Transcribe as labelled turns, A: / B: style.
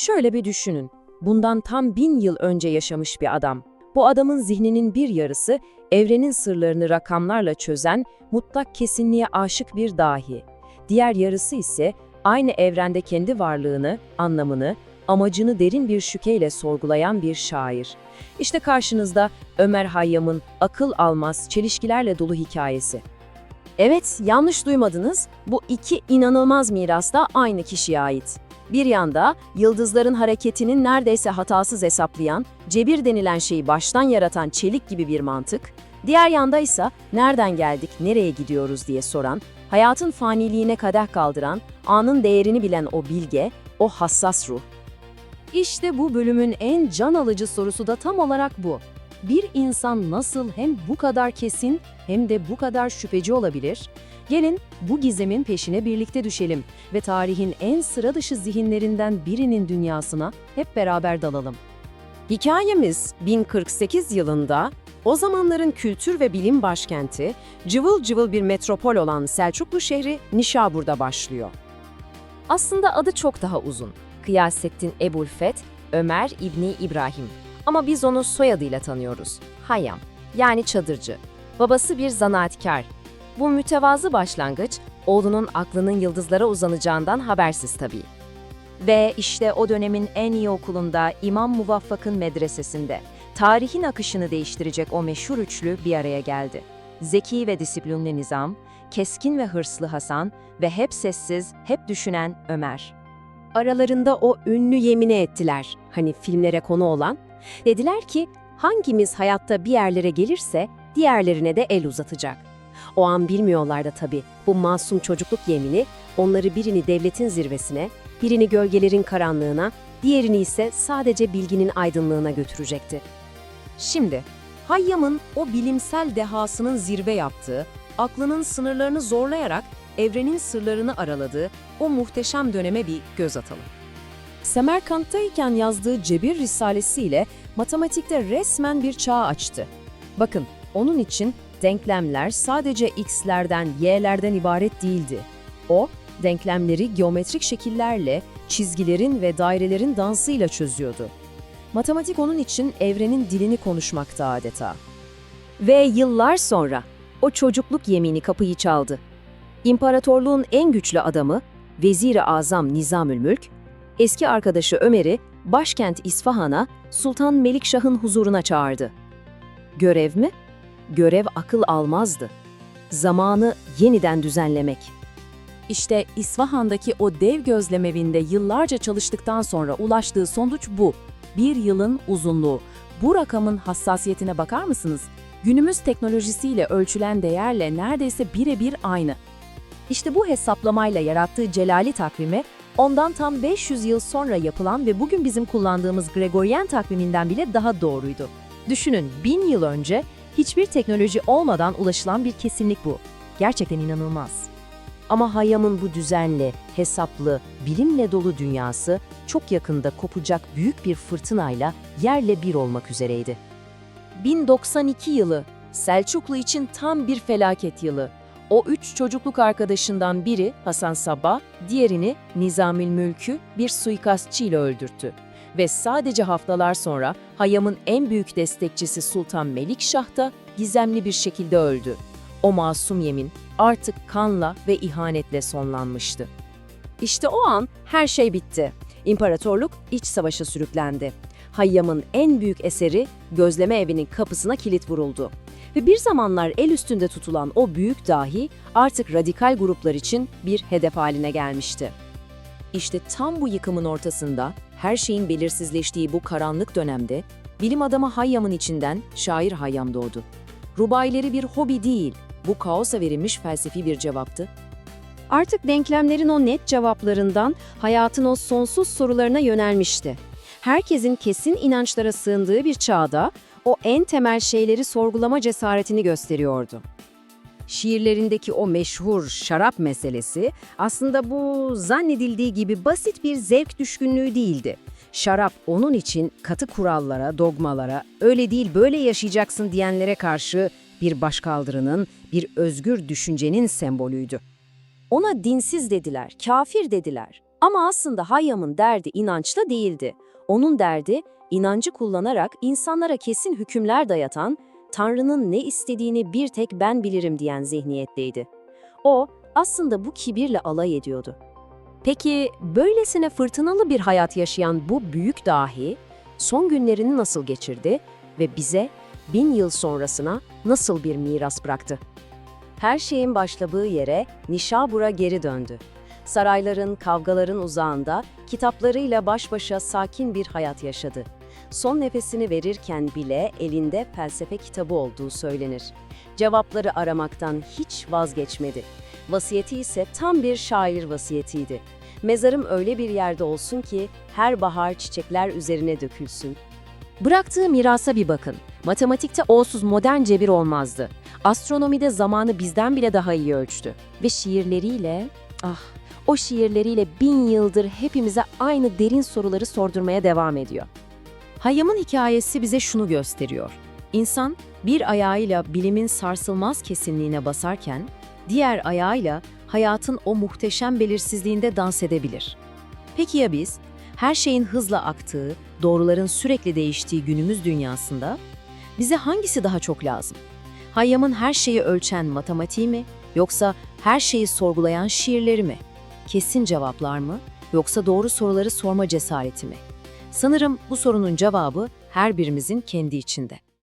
A: Şöyle bir düşünün. Bundan tam bin yıl önce yaşamış bir adam. Bu adamın zihninin bir yarısı evrenin sırlarını rakamlarla çözen, mutlak kesinliğe aşık bir dahi. Diğer yarısı ise aynı evrende kendi varlığını, anlamını, amacını derin bir şükeyle sorgulayan bir şair. İşte karşınızda Ömer Hayyam'ın akıl almaz çelişkilerle dolu hikayesi. Evet, yanlış duymadınız. Bu iki inanılmaz miras da aynı kişiye ait. Bir yanda yıldızların hareketinin neredeyse hatasız hesaplayan, cebir denilen şeyi baştan yaratan çelik gibi bir mantık, diğer yanda ise nereden geldik, nereye gidiyoruz diye soran, hayatın faniliğine kadeh kaldıran, anın değerini bilen o bilge, o hassas ruh. İşte bu bölümün en can alıcı sorusu da tam olarak bu. Bir insan nasıl hem bu kadar kesin hem de bu kadar şüpheci olabilir? Gelin bu gizemin peşine birlikte düşelim ve tarihin en sıra dışı zihinlerinden birinin dünyasına hep beraber dalalım. Hikayemiz 1048 yılında o zamanların kültür ve bilim başkenti, cıvıl cıvıl bir metropol olan Selçuklu şehri Nişabur'da başlıyor. Aslında adı çok daha uzun. Kıyasettin Ebulfet, Ömer İbni İbrahim. Ama biz onu soyadıyla tanıyoruz. Hayyam, yani çadırcı. Babası bir zanaatkar. Bu mütevazı başlangıç, oğlunun aklının yıldızlara uzanacağından habersiz tabii. Ve işte o dönemin en iyi okulunda İmam Muvaffak'ın medresesinde tarihin akışını değiştirecek o meşhur üçlü bir araya geldi. Zeki ve disiplinli Nizam, keskin ve hırslı Hasan ve hep sessiz, hep düşünen Ömer. Aralarında o ünlü yemini ettiler, hani filmlere konu olan. Dediler ki, hangimiz hayatta bir yerlere gelirse diğerlerine de el uzatacak. O an bilmiyorlar da tabii bu masum çocukluk yemini onları birini devletin zirvesine, birini gölgelerin karanlığına, diğerini ise sadece bilginin aydınlığına götürecekti. Şimdi, Hayyam'ın o bilimsel dehasının zirve yaptığı, aklının sınırlarını zorlayarak evrenin sırlarını araladığı o muhteşem döneme bir göz atalım. Semerkant'tayken yazdığı Cebir Risalesiyle matematikte resmen bir çağ açtı. Bakın, onun için denklemler sadece x'lerden, y'lerden ibaret değildi. O, denklemleri geometrik şekillerle, çizgilerin ve dairelerin dansıyla çözüyordu. Matematik onun için evrenin dilini konuşmakta adeta. Ve yıllar sonra o çocukluk yemini kapıyı çaldı. İmparatorluğun en güçlü adamı, Vezir-i Azam Nizamülmülk, eski arkadaşı Ömer'i başkent İsfahan'a Sultan Melikşah'ın huzuruna çağırdı. Görev mi? Görev akıl almazdı. Zamanı yeniden düzenlemek. İşte İsfahan'daki o dev gözlemevinde yıllarca çalıştıktan sonra ulaştığı sonuç bu. Bir yılın uzunluğu. Bu rakamın hassasiyetine bakar mısınız? Günümüz teknolojisiyle ölçülen değerle neredeyse birebir aynı. İşte bu hesaplamayla yarattığı Celali takvimi, ondan tam 500 yıl sonra yapılan ve bugün bizim kullandığımız Gregorian takviminden bile daha doğruydu. Düşünün, bin yıl önce hiçbir teknoloji olmadan ulaşılan bir kesinlik bu. Gerçekten inanılmaz. Ama Hayyam'ın bu düzenli, hesaplı, bilimle dolu dünyası çok yakında kopacak büyük bir fırtınayla yerle bir olmak üzereydi. 1092 yılı, Selçuklu için tam bir felaket yılı. O üç çocukluk arkadaşından biri Hasan Sabbah, diğerini Nizamül Mülk'ü bir suikastçı ile öldürttü. Ve sadece haftalar sonra Hayyam'ın en büyük destekçisi Sultan Melikşah da gizemli bir şekilde öldü. O masum yemin artık kanla ve ihanetle sonlanmıştı. İşte o an her şey bitti. İmparatorluk iç savaşa sürüklendi. Hayyam'ın en büyük eseri gözleme evinin kapısına kilit vuruldu. Ve bir zamanlar el üstünde tutulan o büyük dahi artık radikal gruplar için bir hedef haline gelmişti. İşte tam bu yıkımın ortasında, her şeyin belirsizleştiği bu karanlık dönemde, bilim adamı Hayyam'ın içinden şair Hayyam doğdu. Rubayleri bir hobi değil, bu kaosa verilmiş felsefi bir cevaptı. Artık denklemlerin o net cevaplarından hayatın o sonsuz sorularına yönelmişti. Herkesin kesin inançlara sığındığı bir çağda o en temel şeyleri sorgulama cesaretini gösteriyordu. Şiirlerindeki o meşhur şarap meselesi aslında bu zannedildiği gibi basit bir zevk düşkünlüğü değildi. Şarap onun için katı kurallara, dogmalara, öyle değil böyle yaşayacaksın diyenlere karşı bir başkaldırının, bir özgür düşüncenin sembolüydü. Ona dinsiz dediler, kafir dediler. Ama aslında Hayyam'ın derdi inançla değildi. Onun derdi, inancı kullanarak insanlara kesin hükümler dayatan, Tanrı'nın ne istediğini bir tek ben bilirim diyen zihniyetteydi. O, aslında bu kibirle alay ediyordu. Peki, böylesine fırtınalı bir hayat yaşayan bu büyük dahi, son günlerini nasıl geçirdi ve bize bin yıl sonrasına nasıl bir miras bıraktı? Her şeyin başladığı yere Nişabur'a geri döndü. Sarayların, kavgaların uzağında kitaplarıyla baş başa sakin bir hayat yaşadı. Son nefesini verirken bile elinde felsefe kitabı olduğu söylenir. Cevapları aramaktan hiç vazgeçmedi. Vasiyeti ise tam bir şair vasiyetiydi. Mezarım öyle bir yerde olsun ki her bahar çiçekler üzerine dökülsün. Bıraktığı mirasa bir bakın. Matematikte olsuz modern cebir olmazdı. Astronomide zamanı bizden bile daha iyi ölçtü. Ve şiirleriyle, ah o şiirleriyle bin yıldır hepimize aynı derin soruları sordurmaya devam ediyor. Hayyam'ın hikayesi bize şunu gösteriyor. İnsan bir ayağıyla bilimin sarsılmaz kesinliğine basarken, diğer ayağıyla hayatın o muhteşem belirsizliğinde dans edebilir. Peki ya biz? Her şeyin hızla aktığı, doğruların sürekli değiştiği günümüz dünyasında bize hangisi daha çok lazım? Hayyam'ın her şeyi ölçen matematiği mi yoksa her şeyi sorgulayan şiirleri mi? Kesin cevaplar mı yoksa doğru soruları sorma cesareti mi? Sanırım bu sorunun cevabı her birimizin kendi içinde.